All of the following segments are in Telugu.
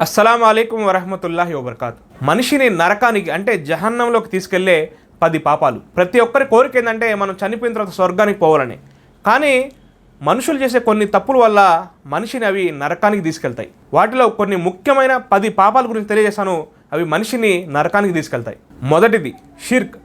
అస్సలం అయికం వరహమతుల్లాహి వబర్కాత్. మనిషిని నరకానికి అంటే జహన్నంలోకి తీసుకెళ్ళే పది పాపాలు. ప్రతి ఒక్కరి కోరిక ఏంటంటే మనం చనిపోయిన తర్వాత స్వర్గానికి పోవాలని. కానీ మనుషులు చేసే కొన్ని తప్పుల వల్ల మనిషిని అవి నరకానికి తీసుకెళ్తాయి. వాటిలో కొన్ని ముఖ్యమైన పది పాపాల గురించి తెలియజేశాను. అవి మనిషిని నరకానికి తీసుకెళ్తాయి. మొదటిది షిర్క్.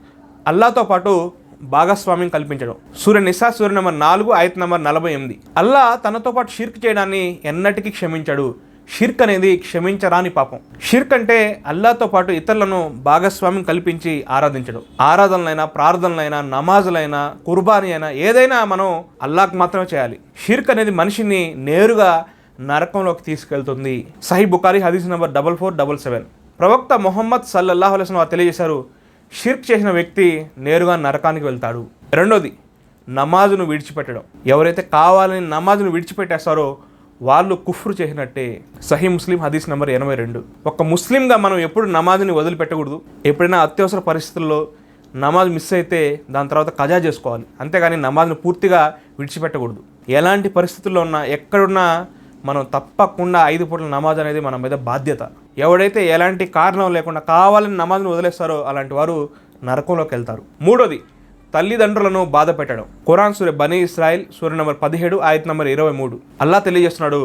అల్లాతో పాటు భాగస్వామ్యం కల్పించడం. సూర్య నిసా సూర్య నెంబర్ నాలుగు ఆయత్ నెంబర్ నలభై ఎనిమిది. అల్లా తనతో పాటు షిర్క్ చేయడాన్ని ఎన్నటికీ క్షమించాడు. షిర్క్ అనేది క్షమించరాని పాపం. షిర్క్ అంటే అల్లాతో పాటు ఇతరులను భాగస్వామ్యం కల్పించి ఆరాధించడం. ఆరాధనలైనా ప్రార్థనలైనా నమాజులైనా కుర్బానీ అయినా ఏదైనా మనం అల్లాకు మాత్రమే చేయాలి. షిర్క్ అనేది మనిషిని నేరుగా నరకంలోకి తీసుకెళ్తుంది. సహీ బుకారి హదీస్ number double four double seven. ప్రవక్త మొహమ్మద్ సల్లల్లాహు అలైస్ తెలియజేశారు షిర్క్ చేసిన వ్యక్తి నేరుగా నరకానికి వెళ్తాడు. రెండోది నమాజును విడిచిపెట్టడం. ఎవరైతే కావాలని నమాజును విడిచిపెట్టేస్తారో వాళ్ళు కుఫ్రు చేసినట్టే సహీ ముస్లిం హదీస్ నెంబర్ ఎనభై రెండు. ఒక ముస్లింగా మనం ఎప్పుడు నమాజ్ని వదిలిపెట్టకూడదు. ఎప్పుడైనా అత్యవసర పరిస్థితుల్లో నమాజ్ మిస్ అయితే దాని తర్వాత కజా చేసుకోవాలి. అంతేగాని నమాజ్ను పూర్తిగా విడిచిపెట్టకూడదు. ఎలాంటి పరిస్థితుల్లో ఉన్నా ఎక్కడున్నా మనం తప్పకుండా ఐదు పూటల నమాజ్ అనేది మన మీద బాధ్యత. ఎవడైతే ఎలాంటి కారణం లేకుండా కావాలని నమాజ్ను వదిలేస్తారో అలాంటి వారు నరకంలోకి వెళ్తారు. మూడోది తల్లిదండ్రులను బాధ పెట్టడం. ఖురాన్ సూర్య బనీ ఇస్రాయిల్ సూర్య నంబర్ పదిహేడు ఆయత్ నంబర్ ఇరవై మూడు. అల్లా తెలియజేస్తున్నాడు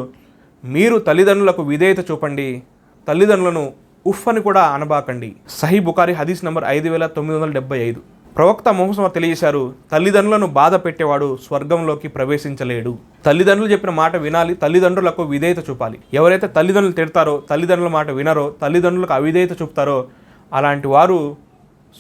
మీరు తల్లిదండ్రులకు విధేయత చూపండి. తల్లిదండ్రులను ఉఫ్ అని కూడా అనబాకండి. సహీ బుకారి హదీస్ నంబర్ ఐదు వేల తొమ్మిది వందల డెబ్బై ఐదు. ప్రవక్త మొహమ్మద్ తెలియజేశారు తల్లిదండ్రులను బాధ పెట్టేవాడు స్వర్గంలోకి ప్రవేశించలేడు. తల్లిదండ్రులు చెప్పిన మాట వినాలి తల్లిదండ్రులకు విధేయత చూపాలి. ఎవరైతే తల్లిదండ్రులు తిడతారో తల్లిదండ్రుల మాట వినరో తల్లిదండ్రులకు అవిధేయత చూపుతారో అలాంటి వారు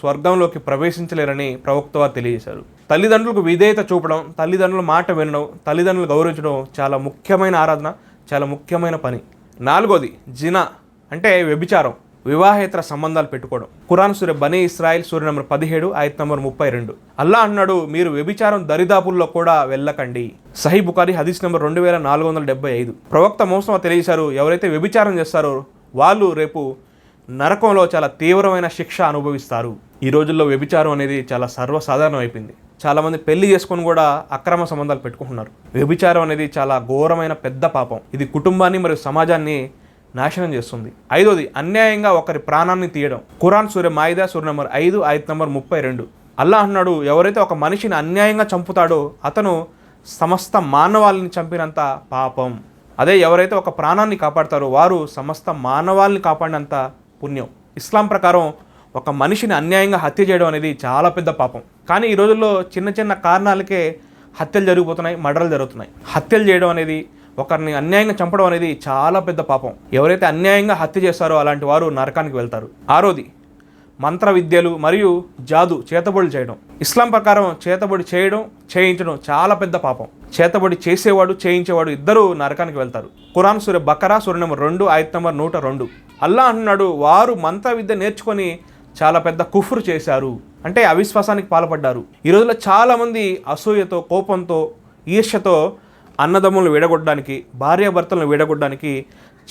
స్వర్గంలోకి ప్రవేశించలేరని ప్రవక్త వారు తెలియజేశారు. తల్లిదండ్రులకు విధేయత చూపడం తల్లిదండ్రుల మాట వినడం తల్లిదండ్రులు గౌరవించడం చాలా ముఖ్యమైన ఆరాధన చాలా ముఖ్యమైన పని. నాలుగోది జినా అంటే వ్యభిచారం వివాహేతర సంబంధాలు పెట్టుకోవడం. కురాన్ సూర్య బనీ ఇస్రాయిల్ సూర్య నంబర్ పదిహేడు ఆయత్ నంబర్ ముప్పై రెండు. అల్లా అన్నాడు మీరు వ్యభిచారం దరిదాపుల్లో కూడా వెళ్ళకండి. సహీ బుకారి హదీస్ నెంబర్ రెండు వేల నాలుగు వందల డెబ్బై ఐదు. ప్రవక్త మోసం తెలియజేశారు ఎవరైతే వ్యభిచారం చేస్తారో వాళ్ళు రేపు నరకంలో చాలా తీవ్రమైన శిక్ష అనుభవిస్తారు. ఈ రోజుల్లో వ్యభిచారం అనేది చాలా సర్వసాధారణం అయిపోయింది చాలామంది పెళ్ళి చేసుకొని కూడా అక్రమ సంబంధాలు పెట్టుకుంటున్నారు. వ్యభిచారం అనేది చాలా ఘోరమైన పెద్ద పాపం. ఇది కుటుంబాన్ని మరియు సమాజాన్ని నాశనం చేస్తుంది. ఐదోది అన్యాయంగా ఒకరి ప్రాణాన్ని తీయడం. ఖురాన్ సూర్య మాయిదా సూర్య నంబర్ ఐదు ఐదు నంబర్ ముప్పై రెండు. అల్లా అన్నాడు ఎవరైతే ఒక మనిషిని అన్యాయంగా చంపుతాడో అతను సమస్త మానవాళిని చంపినంత పాపం. అదే ఎవరైతే ఒక ప్రాణాన్ని కాపాడతారో వారు సమస్త మానవాళిని కాపాడినంత పుణ్యం. ఇస్లాం ప్రకారం ఒక మనిషిని అన్యాయంగా హత్య చేయడం అనేది చాలా పెద్ద పాపం. కానీ ఈ రోజుల్లో చిన్న చిన్న కారణాలకే హత్యలు జరిగిపోతున్నాయి మర్డర్లు జరుగుతున్నాయి. హత్యలు చేయడం అనేది ఒకరిని అన్యాయంగా చంపడం అనేది చాలా పెద్ద పాపం. ఎవరైతే అన్యాయంగా హత్య చేస్తారో అలాంటి వారు నరకానికి వెళ్తారు. ఆరోది మంత్ర విద్యలు మరియు జాదు చేతబడి చేయడం. ఇస్లాం ప్రకారం చేతబడి చేయడం చేయించడం చాలా పెద్ద పాపం. చేతబడి చేసేవాడు చేయించేవాడు ఇద్దరు నరకానికి వెళ్తారు. ఖురాన్ సూర్య బకరా సూర్య నెంబర్ రెండు ఆయత్ నెంబర్ నూట రెండు. అల్లా అంటున్నాడు వారు మంత్ర విద్య నేర్చుకొని చాలా పెద్ద కుఫ్రు చేశారు. అంటే అవిశ్వాసానికి పాల్పడ్డారు. ఈ రోజుల్లో చాలామంది అసూయతో కోపంతో ఈర్ష్యతో అన్నదమ్ములను విడగొట్టడానికి భార్యాభర్తలను విడగొట్టడానికి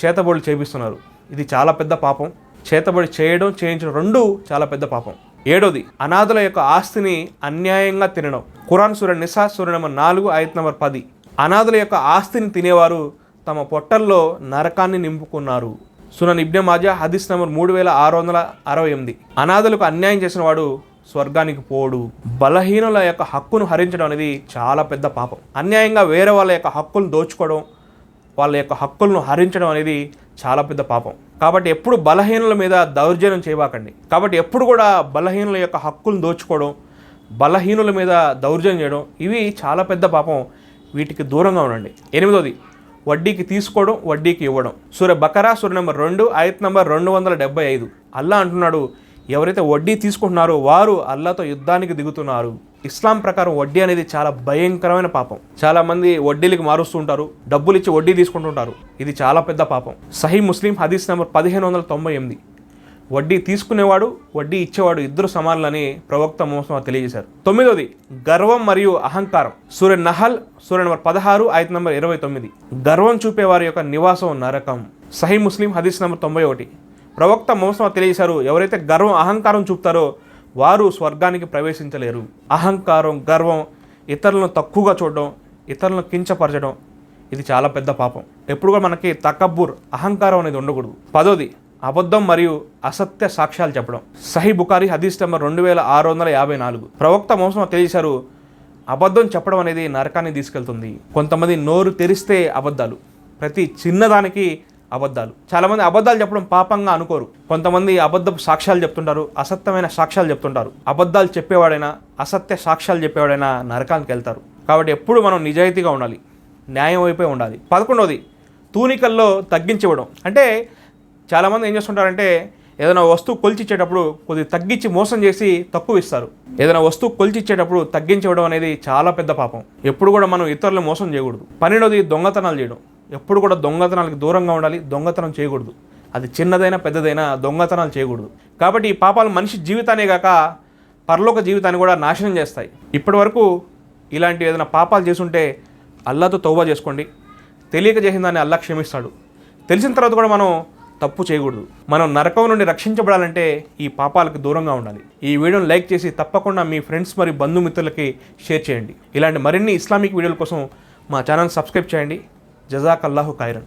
చేతబడులు చేపిస్తున్నారు. ఇది చాలా పెద్ద పాపం. చేతబడి చేయడం చేయించడం రెండు చాలా పెద్ద పాపం. ఏడోది అనాథుల యొక్క ఆస్తిని అన్యాయంగా తినడం. ఖురాన్ సూర్య నిసా సూర్య నెంబర్ నాలుగు ఐదు నెంబర్ పది. అనాథుల యొక్క ఆస్తిని తినేవారు తమ పొట్టల్లో నరకాన్ని నింపుకున్నారు. సునన్ ఇబ్నె మాజా హదీస్ నెంబర్ మూడు వేల ఆరు వందల అరవై ఎనిమిది. అనాథలకు అన్యాయం చేసిన వాడు స్వర్గానికి పోడు. బలహీనుల యొక్క హక్కును హరించడం అనేది చాలా పెద్ద పాపం. అన్యాయంగా వేరే వాళ్ళ యొక్క హక్కులను దోచుకోవడం వాళ్ళ యొక్క హక్కులను హరించడం అనేది చాలా పెద్ద పాపం. కాబట్టి ఎప్పుడు బలహీనుల మీద దౌర్జన్యం చేయబాకండి. కాబట్టి ఎప్పుడు కూడా బలహీనుల యొక్క హక్కులను దోచుకోవడం బలహీనుల మీద దౌర్జన్యం చేయడం ఇవి చాలా పెద్ద పాపం. వీటికి దూరంగా ఉండండి. ఎనిమిదోది వడ్డీకి తీసుకోవడం వడ్డీకి ఇవ్వడం. సూర్య బకరా సూర్య నెంబర్ రెండు ఆయత్ నెంబర్ రెండు వందల డెబ్బై ఐదు. అల్లా అంటున్నాడు ఎవరైతే వడ్డీ తీసుకుంటున్నారో వారు అల్లాతో యుద్ధానికి దిగుతున్నారు. ఇస్లాం ప్రకారం వడ్డీ అనేది చాలా భయంకరమైన పాపం. చాలా మంది వడ్డీలకు మారుస్తూ ఉంటారు డబ్బులు ఇచ్చి వడ్డీ తీసుకుంటుంటారు. ఇది చాలా పెద్ద పాపం. సహీ ముస్లిం హదీస్ నెంబర్ పదిహేను వందల తొంభై ఎనిమిది. వడ్డీ తీసుకునేవాడు వడ్డీ ఇచ్చేవాడు ఇద్దరు సమానులని ప్రవక్త మోసం తెలియజేశారు. తొమ్మిదోది గర్వం మరియు అహంకారం. సూర్య నహల్ సూర్య నంబర్ పదహారు ఐదు నంబర్ ఇరవై తొమ్మిది. గర్వం చూపే వారి యొక్క నివాసం నరకం. సహీ ముస్లిం హదీస్ నంబర్ తొంభై ఒకటి. ప్రవక్త మోసం తెలియజేశారు ఎవరైతే గర్వం అహంకారం చూపుతారో వారు స్వర్గానికి ప్రవేశించలేరు. అహంకారం గర్వం ఇతరులను తక్కువగా చూడడం ఇతరులను కించపరచడం ఇది చాలా పెద్ద పాపం. ఎప్పుడు కూడా మనకి తకబ్బుర్ అహంకారం అనేది ఉండకూడదు. పదోది అబద్ధం మరియు అసత్య సాక్ష్యాలు చెప్పడం. సహీ బుకారి హదీస్ నెంబర్ రెండు వేల ఆరు వందల యాభై నాలుగు. ప్రవక్త మోసం తెలియచారు అబద్ధం చెప్పడం అనేది నరకాన్ని తీసుకెళ్తుంది. కొంతమంది నోరు తెరిస్తే అబద్ధాలు. ప్రతి చిన్నదానికి అబద్ధాలు. చాలామంది అబద్ధాలు చెప్పడం పాపంగా అనుకోరు. కొంతమంది అబద్ధపు సాక్ష్యాలు చెప్తుంటారు అసత్యమైన సాక్ష్యాలు చెప్తుంటారు. అబద్ధాలు చెప్పేవాడైనా అసత్య సాక్ష్యాలు చెప్పేవాడైనా నరకానికి వెళ్తారు. కాబట్టి ఎప్పుడు మనం నిజాయితీగా ఉండాలి న్యాయం వైపే ఉండాలి. పదకొండవది తూనికల్లో తగ్గించివ్వడం అంటే చాలామంది ఏం చేస్తుంటారంటే ఏదైనా వస్తువు కొలిచిచ్చేటప్పుడు కొద్దిగా తగ్గించి మోసం చేసి తక్కువ ఇస్తారు. ఏదైనా వస్తువు కొలిచిచ్చేటప్పుడు తగ్గించడం అనేది చాలా పెద్ద పాపం. ఎప్పుడు కూడా మనం ఇతరులను మోసం చేయకూడదు. పన్నెండవది దొంగతనాలు చేయడం. ఎప్పుడు కూడా దొంగతనాలకు దూరంగా ఉండాలి దొంగతనం చేయకూడదు. అది చిన్నదైనా పెద్దదైనా దొంగతనాలు చేయకూడదు. కాబట్టి ఈ పాపాలు మనిషి జీవితానే కాక పరలోక జీవితాన్ని కూడా నాశనం చేస్తాయి. ఇప్పటి వరకు ఇలాంటి ఏదైనా పాపాలు చేసుంటే అల్లాతో తౌబా చేసుకోండి. తెలియక చేసిన దాన్ని అల్లా క్షమిస్తాడు. తెలిసిన తర్వాత కూడా మనం తప్పు చేయకూడదు. మనం నరకం నుండి రక్షించబడాలంటే ఈ పాపాలకు దూరంగా ఉండాలి. ఈ వీడియోను లైక్ చేసి తప్పకుండా మీ ఫ్రెండ్స్ మరియు బంధుమిత్రులకి షేర్ చేయండి. ఇలాంటి మరిన్ని ఇస్లామిక్ వీడియోల కోసం మా ఛానల్ సబ్స్క్రైబ్ చేయండి. జజాక్ అల్లాహు ఖైరన్.